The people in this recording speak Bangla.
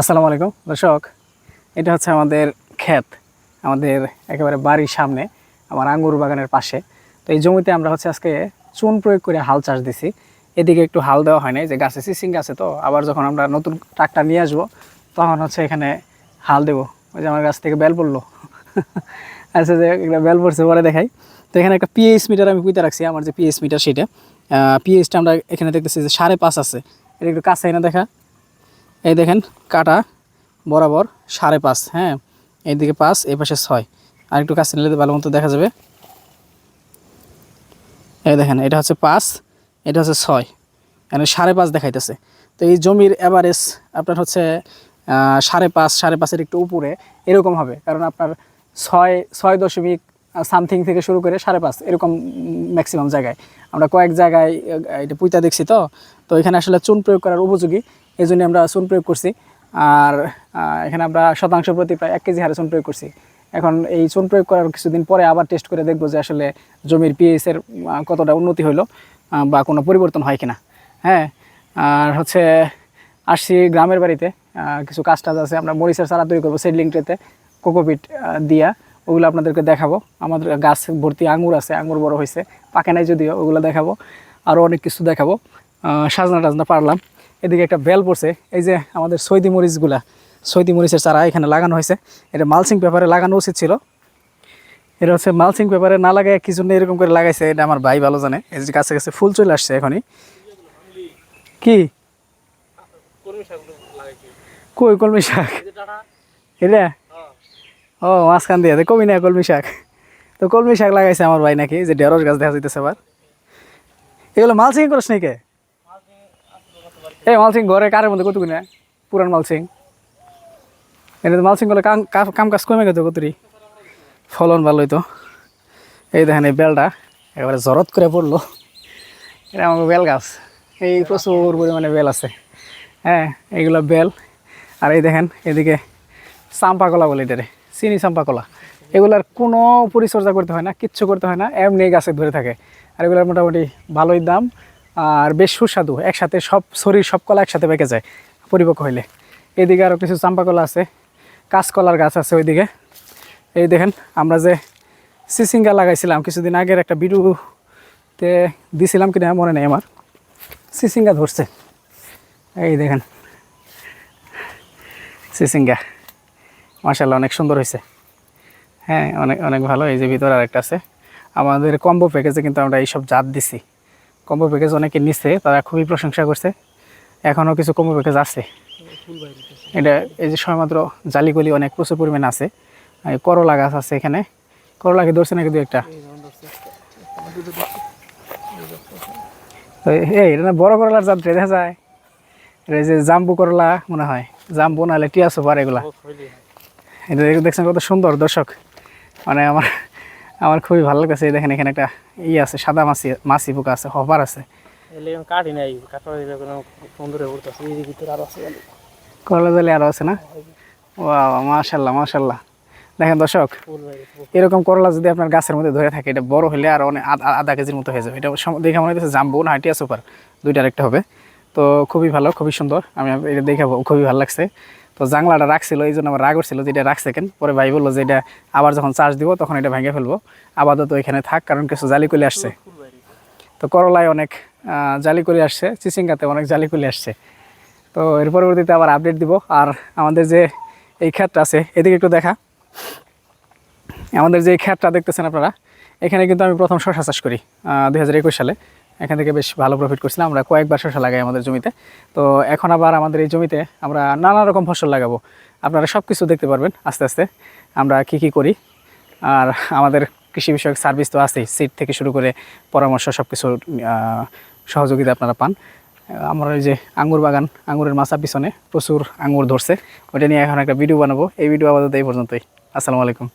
আসসালামু আলাইকুম, দর্শক। এটা হচ্ছে আমাদের ক্ষেত, আমাদের একেবারে বাড়ির সামনে, আমার আঙ্গুর বাগানের পাশে। তো এই জমিতে আমরা হচ্ছে আজকে চুন প্রয়োগ করে হাল চাষ দিছি। এদিকে একটু হাল দেওয়া হয় নাই, যে গাছে সিসিং গাছে তো, আবার যখন আমরা নতুন ট্রাক্টর নিয়ে আসব, তখন হচ্ছে এখানে হাল দেবো। ওই যে আমার গাছ থেকে বেল পড়ল। আচ্ছা যে একটা বেল পড়ছে, পরে দেখাই। তো এখানে একটা পিএইচ মিটার আমি কুইতে রাখছি, আমার যে পিএইচ মিটার সেটা। পিএইচটা আমরা এখানে দেখতেছি যে সাড়ে পাঁচ আছে। এটা একটু কাছে এনে দেখা। এই দেখেন, কাটা বরাবর সাড়ে পাঁচ হ্যাঁ? এইদিকে পাঁচ, এই পাশে ছয়। আর একটু কাছে নিলে ভালো মতো দেখা যাবে। এই দেখেন, এটা হচ্ছে পাঁচ, এটা হচ্ছে ছয়। এখানে সাড়ে পাঁচ দেখাইতেছে। তো এই জমির অ্যাভারেজ আপনার হচ্ছে সাড়ে পাঁচ, সাড়ে পাঁচের একটু উপরে এরকম হবে। কারণ আপনার ছয় ছয় দশমিক সামথিং থেকে শুরু করে সাড়ে পাঁচ, এরকম ম্যাক্সিমাম জায়গায়। আমরা কয়েক জায়গায় এটা পুঁতা দেখছি তো। তো এখানে আসলে চুন প্রয়োগ করার উপযোগী। এই জন্য আমরা চুন প্রয়োগ করছি। আর এখানে আমরা শতাংশ প্রতি প্রায় এক কেজি হারে চুন প্রয়োগ করছি। এখন এই চুন প্রয়োগ করার কিছুদিন পরে আবার টেস্ট করে দেখব যে আসলে জমির পিএইচের কতটা উন্নতি হলো বা কোনো পরিবর্তন হয় কিনা। হ্যাঁ আর হচ্ছে আসছি গ্রামের বাড়িতে কিছু কাজ টাজ আছে। আমরা মরিচের চারা তৈরি করব সেডলিং ট্রেতে কোকোপিট দিয়া। ওগুলো আপনাদেরকে দেখাবো। আমাদের গাছ ভর্তি আঙুর আছে, আঙুর বড় হয়েছে। পাকে নাই যদিও, ওগুলো দেখাবো। আরও অনেক কিছু দেখাবো। সাজনা টাজনা পারলাম। এদিকে একটা বেল পড়ছে। এই যে আমাদের সৈদি মরিচগুলা, সৈদি মরিচের চারা এখানে লাগানো হয়েছে। এটা মালসিং পেপারে লাগানো উচিত ছিল। এটা হচ্ছে মালসিং পেপারে না লাগায় কি জন্য এরকম করে লাগাইছে, এটা আমার ভাই ভালো জানে। এই যে কাছে কাছে ফুল চলে আসছে এখনই। কি? কই কলমি শাক? এটা? ও, মাঝখান দিয়ে, কমি না কলমি শাক। তো কলমি শাক লাগাইছে আমার ভাই নাকি যে ঢেঁড়স গাছ দেখা যাইতেছে আবার। এগুলো মালসিং করিস নাকি? এই মালসিং ঘরে কারের মধ্যে কত কিনা পুরান মালসিং। এটা তো মালসিং করলে কাম কাজ কমে গেত কতরি? ফলন ভালো হইতো। এই দেখেন এই বেলটা, একেবারে জরত করে পড়ল। এটা আমার বেল গাছ। এই প্রচুর পরিমাণে বেল আছে। হ্যাঁ এইগুলো বেল। আর এই দেখেন, এদিকে চাম্পা কলা বলে এটারে, চিনি চাম্পা কলা এগুলার কোনো পরিচর্যা করতে হয় না, কিচ্ছু করতে হয় না, এমনি গাছে ধরে থাকে। আর এগুলার মোটামুটি ভালোই দাম। আর বেশ সুস্বাদু, একসাথে সব শরীর, সব কলা একসাথে পেকে যায়, পরিপক্ক হইলে। এদিকে আরও কিছু চাম্পা কলা আছে, কাঁচকলার গাছ আছে ওইদিকে। এই দেখেন, আমরা যে সিসিঙ্গা লাগাইছিলাম কিছুদিন আগের একটা ভিডিওতে দিছিলাম কিনা মনে নেই আমার। সিসিঙ্গা ধরছে। এই দেখেন, সিসিঙ্গা। মার্শাল্লাহ অনেক সুন্দর হয়েছে হ্যাঁ অনেক অনেক ভালো, এই যে ভিতরে আরেকটা আছে। আমাদের কম্বো প্যাকেজে কিন্তু আমরা এইসব জাত দিছি। কম্বো প্যাকেজ অনেকে নিচ্ছে তারা খুবই প্রশংসা করছে। এখনও কিছু কম্বো প্যাকেজ আছে। এটা এই যে সময়মাত্র জালিগলি অনেক প্রচুর পরিমাণে আছে। করলা গাছ আছে এখানে। করলাকে ধরছে নাকি দু একটা? এই এটা না বড় করলার জাত দেখা যায়। এটা এই যে জাম্বু করলা মনে হয়। জাম্বু নাহলে টিয়া সুপার এগুলা। এটা দেখছেন কত সুন্দর দর্শক। মানে আমার আমার খুবই ভালো লাগছে দেখেন এখানে একটা ই আছে সাদা মাছি মাছি পোকা আছে হবার আছে। কাটি নাই করলা জালি আরও আছে না? ও মাশাল্লাহ মাশাল্লাহ দেখেন দর্শক। এরকম করলা যদি আপনার গাছের মধ্যে ধরে থাকে এটা বড় হলে আর অনেক আধা আধা কেজির মতো হয়ে যাবে। এটা দেখে মনে হচ্ছে জাম্বু না হাইটিয়া সুপার দুইটার একটা হবে। তো খুবই ভালো খুবই সুন্দর। আমি এটা দেখে খুবই ভালো লাগছে। তো জাংলাটা রাখছিল এই জন্য আমার রাগ উঠছিল যে এটা রাখছে কেন? পরে ভাই বলল যে এটা আবার যখন চার্জ দিব তখন এটা ভেঙে ফেলব। আপাতত এখানে থাক কারণ কিছু জালি কলে আসছে। তো করলায় অনেক আহ, জালি করে আসছে চিচিঙ্গাতে অনেক জালি করে আসছে। তো এর পরবর্তীতে আবার আপডেট দিব। আর আমাদের যে এই ক্ষেতটা আছে এদিকে একটু দেখা। আমাদের যে এই ক্ষেতটা দেখতেছেন আপনারা এখানে কিন্তু আমি প্রথম শশা চাষ করি দুই হাজার একুশ সালে। এখান থেকে বেশ ভালো প্রফিট করছিলাম। আমরা কয়েকবার শশা লাগাই আমাদের জমিতে। তো এখন আবার আমাদের এই জমিতে আমরা নানা রকম ফসল লাগাবো। আপনারা সব কিছু দেখতে পারবেন আস্তে আস্তে। আমরা কি কি করি? আর আমাদের কৃষি বিষয়ক সার্ভিস তো আছেই। সিট থেকে শুরু করে পরামর্শ সব কিছু সহযোগিতা আপনারা পান। আমার ওই যে আঙ্গুর বাগান, আঙ্গুরের মাছা পিছনে প্রচুর আঙ্গুর ধরছে। ওইটা নিয়ে এখন একটা ভিডিও বানাবো। এই ভিডিও আপাতত এই পর্যন্তই। আসসালামু আলাইকুম।